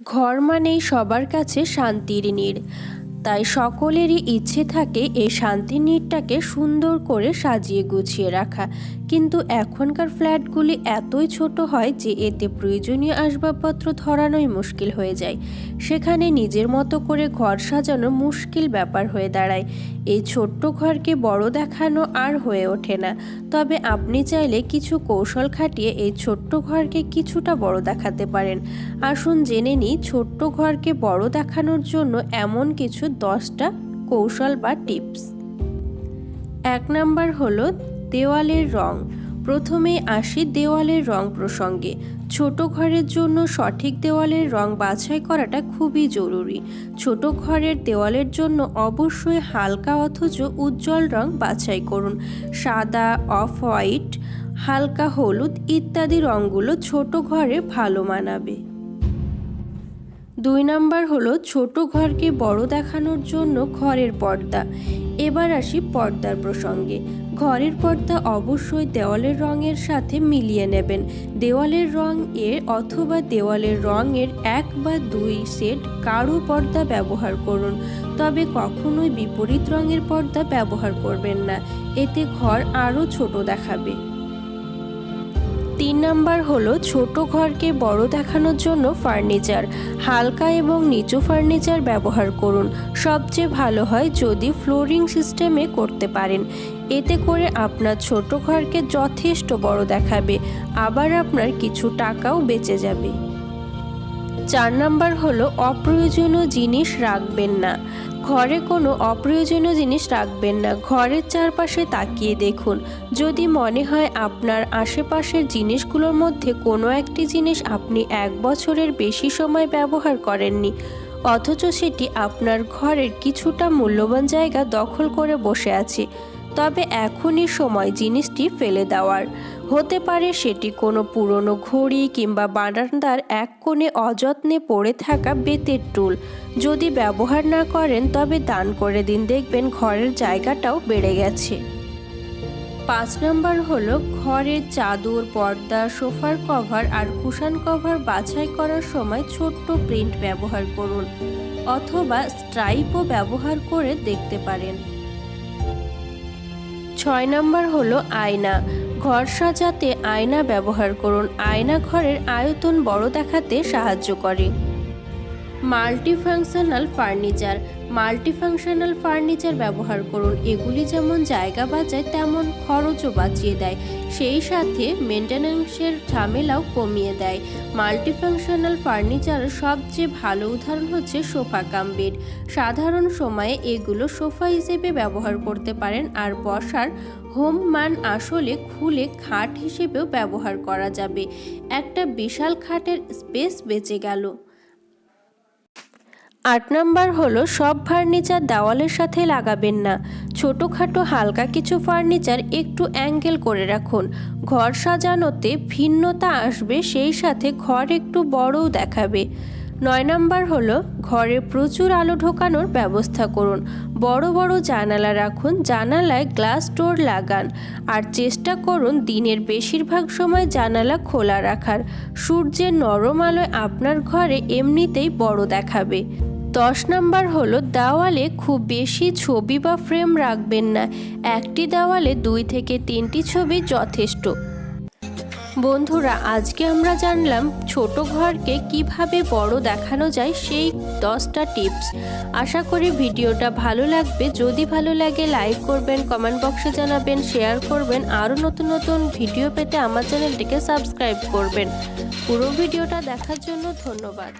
ঘর মানেই সবার কাছে শান্তির নীড় তাই সকলেরই ইচ্ছে থাকে এই শান্তির নীড়টাকে সুন্দর করে সাজিয়ে গুছিয়ে রাখা। কিন্তু এখনকার ফ্ল্যাটগুলি এতই ছোট হয় যে এতে প্রয়োজনীয় আসবাবপত্র ধরানোই মুশকিল হয়ে যায়। সেখানে নিজের মতো করে ঘর সাজানো মুশকিল ব্যাপার হয়ে দাঁড়ায়। এই ছোট্ট ঘরকে বড় দেখানো আর হয়ে ওঠে না। তবে আপনি চাইলে কিছু কৌশল খাটিয়ে এই ছোট্ট ঘরকে কিছুটা বড় দেখাতে পারেন। আসুন জেনে নিই, ছোট্ট ঘরকে বড় দেখানোর জন্য এমন কিছু দশটা কৌশল বা টিপস। এক নাম্বার হলো দেওয়ালের রং। প্রথমে আসি দেওয়ালের রং প্রসঙ্গে। ছোট ঘরের জন্য সঠিক দেওয়ালের রং বাছাই করাটা খুবই জরুরি। ছোট ঘরের দেওয়ালের জন্য অবশ্যই হালকা অথচ উজ্জ্বল রং বাছাই করুন। সাদা, অফ হোয়াইট, হালকা হলুদ ইত্যাদি রঙগুলো ছোট ঘরে ভালো মানাবে। দুই নাম্বার হলো ছোট ঘরকে বড় দেখানোর জন্য ঘরের পর্দা। এবার আসি পর্দার প্রসঙ্গে। ঘরের পর্দা অবশ্যই দেওয়ালের রঙের সাথে মিলিয়ে নেবেন। দেওয়ালের রং এর অথবা দেওয়ালের রঙের এক বা দুই সেট কারও পর্দা ব্যবহার করুন। তবে কখনোই বিপরীত রঙের পর্দা ব্যবহার করবেন না। এতে ঘর আরও ছোট দেখাবে। তিন নাম্বার হলো ছোট ঘরকে বড় দেখানোর জন্য ফার্নিচার। হালকা এবং নিচু ফার্নিচার ব্যবহার করুন। সবচেয়ে ভালো হয় যদি ফ্লোরিং সিস্টেমে করতে পারেন। এতে করে আপনার ছোট ঘরকে যথেষ্ট বড় দেখাবে। আবার আপনার কিছু টাকাও বেঁচে যাবে। চার নাম্বার হলো অপ্রয়োজনীয় জিনিস রাখবেন না। ঘরে কোনো অপ্রয়োজনীয় জিনিস রাখবেন না। ঘরের চারপাশে তাকিয়ে দেখুন। যদি মনে হয় আপনার আশেপাশের জিনিসগুলোর মধ্যে কোনো একটি জিনিস আপনি এক বছরের বেশি সময় ব্যবহার করেননি, অথচ সেটি আপনার ঘরের কিছুটা মূল্যবান জায়গা দখল করে বসে আছে, তবে এখনই সময় জিনিসটি ফেলে দেওয়ার। হতে পারে সেটি কোনো পুরনো ঘড়ি কিংবা বারান্দার এক কোণে অযত্নে পড়ে থাকা বেতের টুল। যদি ব্যবহার না করেন, তবে দান করে দিন। দেখবেন ঘরের জায়গাটাও বেড়ে গেছে। পাঁচ নম্বর হলো, ঘরের চাদর, পর্দা, সোফার কভার আর কুশান কভার বাছাই করার সময় ছোট্ট প্রিন্ট ব্যবহার করুন অথবা স্ট্রাইপও ব্যবহার করে দেখতে পারেন। ছয় নম্বর হলো, আয়না। ঘর সাজাতে আয়না ব্যবহার করুন। আয়না ঘরের আয়তন বড় দেখাতে সাহায্য করে। Multifunctional furniture. মাল্টিফাংশনাল ফার্নিচার ব্যবহার করুন। এগুলি যেমন জায়গা বাঁচায়, তেমন খরচও বাঁচিয়ে দেয়। সেই সাথে মেনটেন্যান্সের ঝামেলাও কমিয়ে দেয়। মাল্টিফাংশনাল ফার্নিচারের সবচেয়ে ভালো উদাহরণ হচ্ছে সোফা কাম বেড। সাধারণ সময়ে এগুলো সোফা হিসেবে ব্যবহার করতে পারেন আর বসার হোম মান আসলে খুলে খাট হিসেবেও ব্যবহার করা যাবে। একটা বিশাল খাটের স্পেস বেঁচে গেল। আট নাম্বার হলো, সব ফার্নিচার দেওয়ালের সাথে লাগাবেন না। ছোটোখাটো হালকা কিছু ফার্নিচার একটু অ্যাঙ্গেল করে রাখুন। ঘর সাজানোতে ভিন্নতা আসবে, সেই সাথে ঘর একটু বড়ও দেখাবে। নয় নাম্বার হলো, ঘরে প্রচুর আলো ঢোকানোর ব্যবস্থা করুন। বড় বড় জানালা রাখুন, জানালায় গ্লাস ডোর লাগান। আর চেষ্টা করুন দিনের বেশিরভাগ সময় জানালা খোলা রাখার। সূর্যের নরম আলোয় আপনার ঘরে এমনিতেই বড় দেখাবে। দশ নাম্বার হলো, দেওয়ালে খুব বেশি ছবি বা ফ্রেম রাখবেন না। একটি দেওয়ালে দুই থেকে তিনটি ছবি যথেষ্ট। বন্ধুরা, আজকে আমরা জানলাম ছোট ঘরকে কীভাবে বড় দেখানো যায় সেই দশটা টিপস। আশা করি ভিডিওটা ভালো লাগবে। যদি ভালো লাগে, লাইক করবেন, কমেন্ট বক্সে জানাবেন, শেয়ার করবেন। আরও নতুন নতুন ভিডিও পেতে আমার চ্যানেলটিকে সাবস্ক্রাইব করবেন। পুরো ভিডিওটা দেখার জন্য ধন্যবাদ।